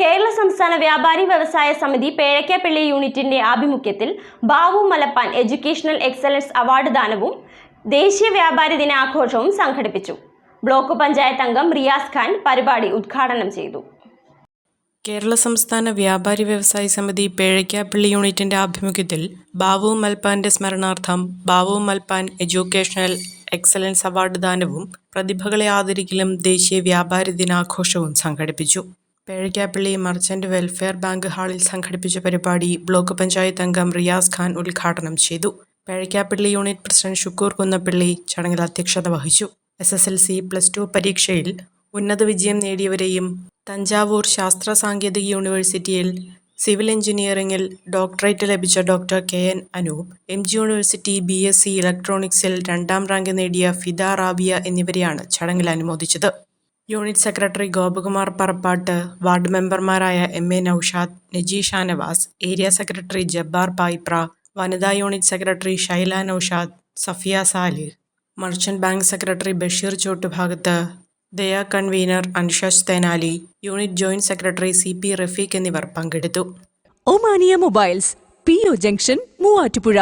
കേരള സംസ്ഥാന വ്യാപാരി വ്യവസായ സമിതി പേഴക്കപ്പള്ളി യൂണിറ്റിന്റെ ആഭിമുഖ്യത്തിൽ Babu Malappan educational excellence award ദാനവും ദേശീയ വ്യാപാരി ദിനാഘോഷവും സംഘടിപ്പിച്ചു. ബ്ലോക്ക് പഞ്ചായത്ത് അംഗം റിയാസ് ഖാൻ പരിപാടി ഉദ്ഘാടനം ചെയ്തു. കേരള സംസ്ഥാന വ്യാപാരി വ്യവസായ സമിതി പേഴയ്ക്കാപ്പള്ളി യൂണിറ്റിന്റെ ആഭിമുഖ്യത്തിൽ ബാബു മൽപ്പാന്റെ സ്മരണാർത്ഥം Babu Malpan educational excellence award ദാനവും പ്രതിഭകളെ ആദരിക്കലും ദേശീയ വ്യാപാരി ദിനാഘോഷവും സംഘടിപ്പിച്ചു. പേഴയ്ക്കാപ്പള്ളി മർച്ചന്റ് വെൽഫെയർ ബാങ്ക് ഹാളിൽ സംഘടിപ്പിച്ച പരിപാടി ബ്ലോക്ക് പഞ്ചായത്ത് അംഗം റിയാസ് ഖാൻ ഉദ്ഘാടനം ചെയ്തു. പേഴയ്ക്കാപ്പള്ളി യൂണിറ്റ് പ്രസിഡന്റ് ഷുക്കൂർ കുന്നപ്പള്ളി ചടങ്ങിൽ അധ്യക്ഷത വഹിച്ചു. S S L C plus two പരീക്ഷയിൽ ഉന്നത വിജയം നേടിയവരെയും തഞ്ചാവൂർ ശാസ്ത്ര സാങ്കേതിക യൂണിവേഴ്സിറ്റിയിൽ സിവിൽ എഞ്ചിനീയറിംഗിൽ ഡോക്ടറേറ്റ് ലഭിച്ച doctor K N Anoop M G university B S C ഇലക്ട്രോണിക്സിൽ രണ്ടാം റാങ്ക് നേടിയ ഫിദ റാബിയ എന്നിവരെയാണ് ചടങ്ങിൽ അനുമോദിച്ചത്. Unit secretary Gopakumar Parappattu ward മെമ്പർമാരായ M A Noushad Naji Shanavas area secretary Jabbar Payipra വനിതാ unit secretary Shaila Noushad Safiya Salih. Merchant bank secretary Basheer Chottubhagath ദയ convener Anshas Thenali unit joint secretary C P Rafeeq എന്നിവർ പങ്കെടുത്തു. Omania mobiles P O junction Muvattupuzha.